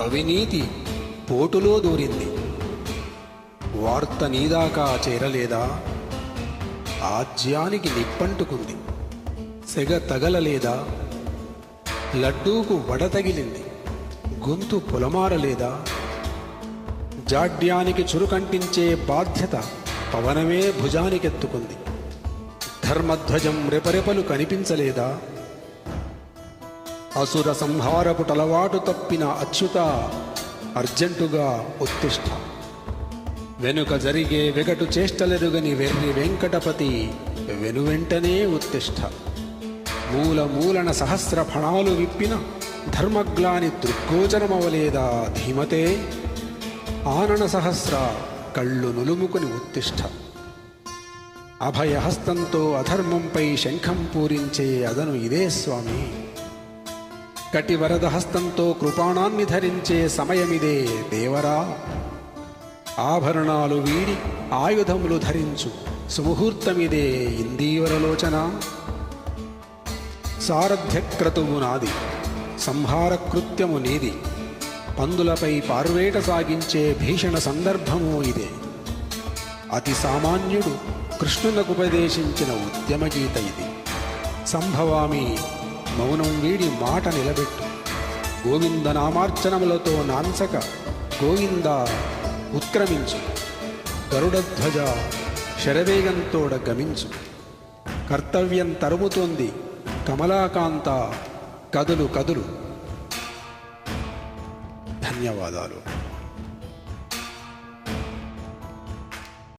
అవినీతి పోటులో దూరింది. వార్త నీదాకా చేరలేదా? ఆజ్యానికి నిప్పంటుకుంది. సెగ తగలలేదా? లడ్డూకు వడ తగిలింది. గొంతు పొలమారలేదా? జాడ్యానికి చురుకంటించే బాధ్యత పవనమే భుజానికెత్తుకుంది. ధర్మధ్వజం రెపరెపలు కనిపించలేదా? అసుర సంహారపు టలవాటు తప్పిన అచ్యుత అర్జెంటుగా ఉత్తిష్ట. వెనుక జరిగే వెగటు చేష్టలెరుగని వెర్రి వెంకటపతి వెనువెంటనే ఉత్తిష్ట. మూల మూలన సహస్ర ఫణాలు విప్పిన ధర్మగ్లాని దృగ్గోచరమవలేదా ధీమతే? ఆనన సహస్ర కళ్ళు నులుముకుని ఉత్తిష్ట. అభయహస్తంతో అధర్మంపై శంఖం పూరించే అదను ఇదే స్వామి. కటివరద హస్తంతో కృపాణాన్ని ధరించే సమయమిదే దేవరా. ఆభరణాలు వీడి ఆయుధములు ధరించు సుముహూర్తమిదే ఇందీవరలోచన సారథ్యక్రతువు నాది సంహారకృత్యము నీది పందులపై పార్వేట సాగించే భీషణ సందర్భము ఇదే. అతి సామాన్యుడు కృష్ణునకు ఉపదేశించిన ఉద్యమ గీత ఇది. సంభవామి మౌనం వీడి మాట నిలబెట్టు. గోవింద నామార్చనములతో నాన్సక గోవింద ఉత్క్రమించు. గరుడధ్వజ శరవేగంతోడ గమించు. కర్తవ్యం తరుముతోంది కమలాకాంత కదులు కదులు. ధన్యవాదాలు.